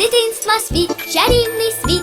This kittens must be genuinely sweet.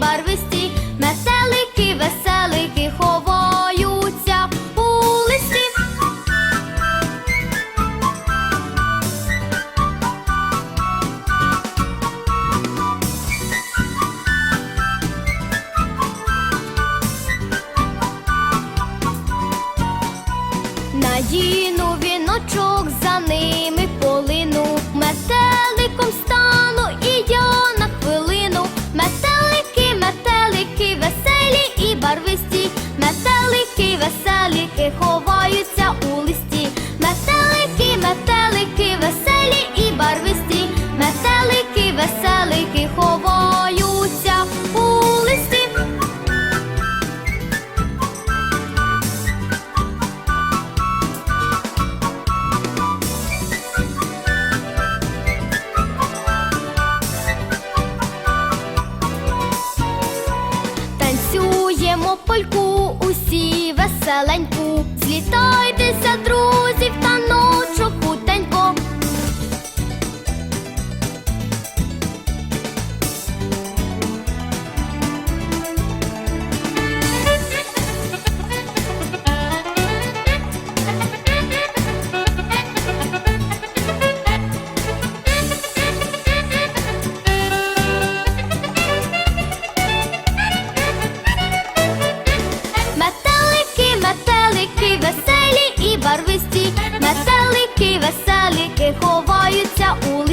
Barbie. польку, усі веселеньку, злітайтеся. 叫无。